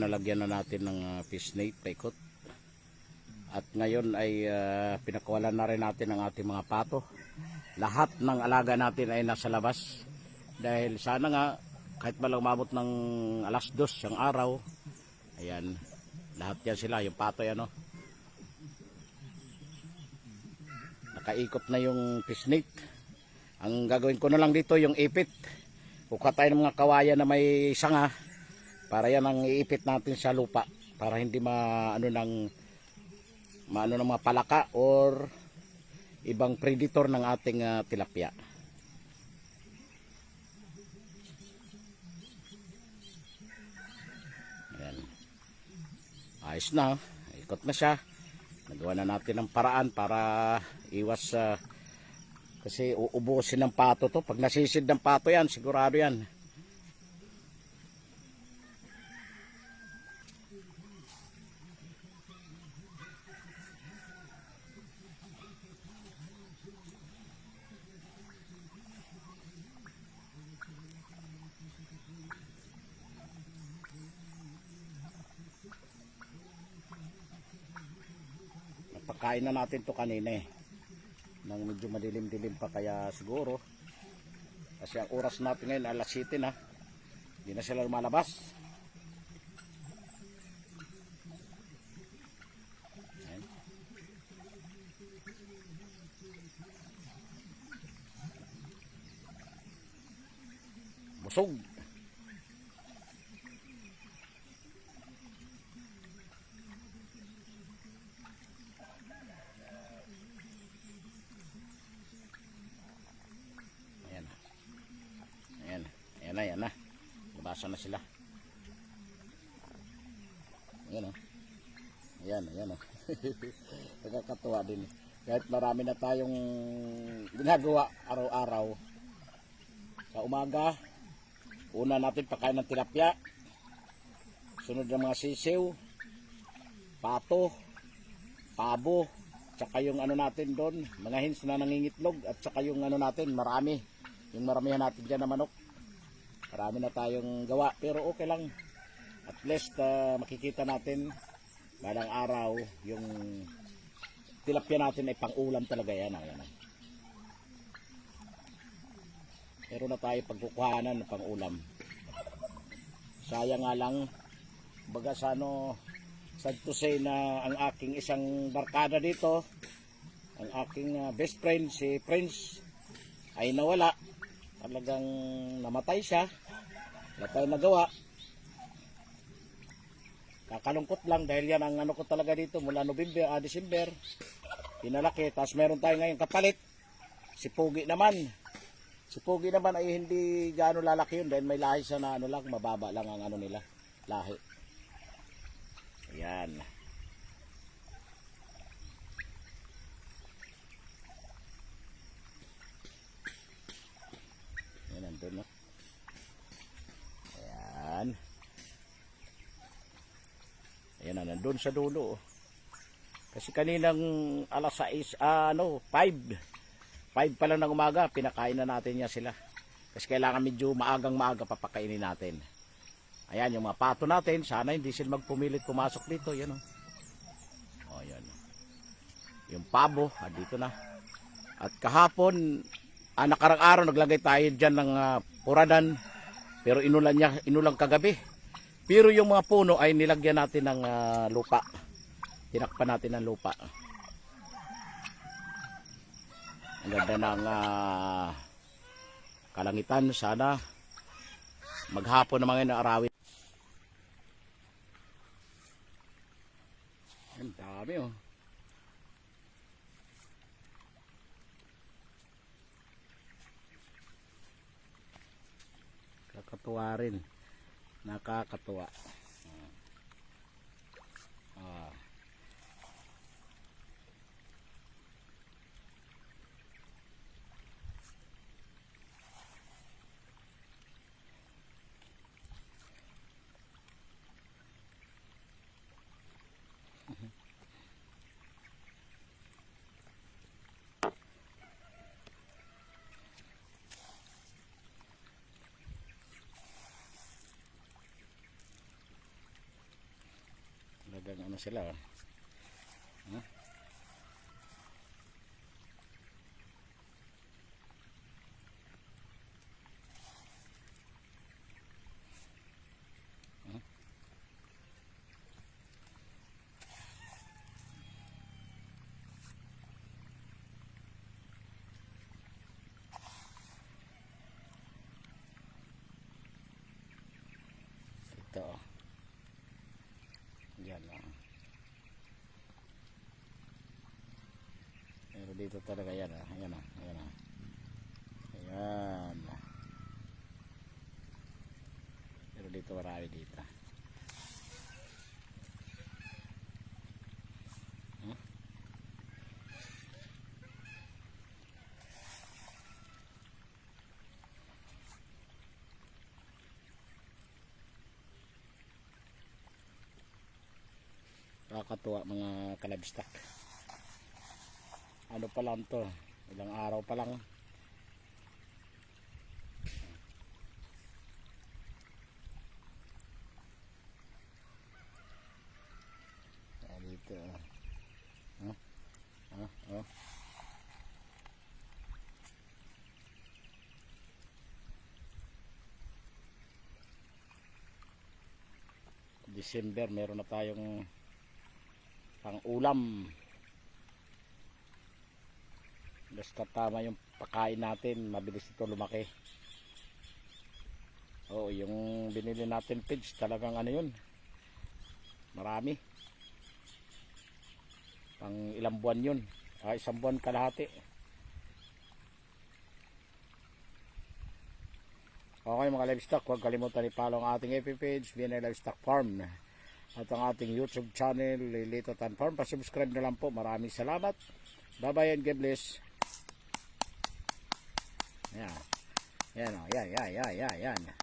nilagyan na natin ng uh, fish paikot. At ngayon ay uh, pinakawalan na rin natin ang ating mga pato. Lahat ng alaga natin ay nasa labas. Dahil sana nga, kahit ba lang umabot ng alas dos ang araw, ayan, lahat yan sila, yung pato yan, no? Nakaikot na yung fish. Ang gagawin ko na lang dito, yung ipit. Kukuha tayo ng mga kawayan na may sanga para yan ang iipit natin sa lupa para hindi maano ng maano ng mga palaka or ibang predator ng ating ah, tilapia. Ayan. Ayos na. Ikot na siya. Nagawa na natin ng paraan para iwas sa kasi uubusin ng pato to. Pag nasisid ng pato yan, sigurado yan. Napakain na natin to kanina eh. Nang medyo madilim-dilim pa kaya siguro. Kasi ang oras natin ngayon alas 7 na. Hindi na sila lumalabas. Ayan. Busog. Ayan. Ayan. Ayan na, ayan na. Labasan na sila. Ayan o. Ayan, ayan o. Nakakatuwa din. Kahit marami na tayong ginagawa araw-araw. Sa umaga, una natin pakain ng tilapia. Sunod ng mga sisiw, pato, pabo, tsaka yung ano natin doon, mga hens na nangingitlog, at tsaka yung ano natin, marami. Yung maramihan natin dyan na manok. Marami na tayong gawa, pero okay lang. At least ah, makikita natin balang araw yung tilapia natin ay pang-ulam talaga yan. Ayan. ah. Meron na tayo pagkukuhanan ng pang-ulam. Sayang nga lang, baga sa ano, sad to say na ang aking isang barkada dito, ang aking ah, best friend, si Prince, ay nawala. Talagang namatay siya. Wala tayong nagawa. Kakalungkot lang dahil yan ang ano ko talaga dito mula November, ah, December. Pinalaki. Tapos meron tayo ngayon kapalit. Si Pugi naman. Si Pugi naman ay hindi gaano lalaki yun dahil may lahi siya na ano lang, mababa lang ang ano nila, lahi. Ayan. Ayan, nandun no. Ayan. Nandun sa dulo. oh. Kasi kaninang alas 6, ah, ano, 5. 5 pa lang ng umaga, pinakain na natin niya sila. Kasi kailangan medyo maagang maaga papakainin natin. Ayan, yung mga pato natin, sana hindi sila magpumilit pumasok dito. Yan o. O, yan. Yung pabo, ah, dito na. At kahapon, ah, nakarang araw, naglagay tayo dyan ng ah, puradan. Pero inulan niya, inulang kagabi. Pero yung mga puno ay nilagyan natin ng ah, lupa. Tinakpan natin ng lupa. Ang ganda ng ah, kalangitan. Sana maghapon na arawin. Ang dami oh. Kakatuwa rin. Nakakatuwa. Sila. oh. Huh? Huh? Ito. oh. Dito talaga yan ah. Ayan ah. Ayan ah. Ayan. Pero dito marami dito. Hmm? Nakakatuwa mga kalabstak. Ano pa lang to? Ilang araw pa lang. Ah, dito. ah. Ah, ah, oh. December meron na tayong pang ulam basta tama yung pakain natin mabilis ito lumaki oo yung binili natin pigs talagang ano yun marami pang ilang buwan yun ah, isang buwan kalahati Okay mga livestock, huwag kalimutan i-follow ang ating FB page, BNI Livestock Farm. At ang ating YouTube channel, Lilito Tan Farm. Pasubscribe na lang po. Maraming salamat. Bye-bye and God bless. Yan. Yan o. Yan, yan, yan, yan, yan.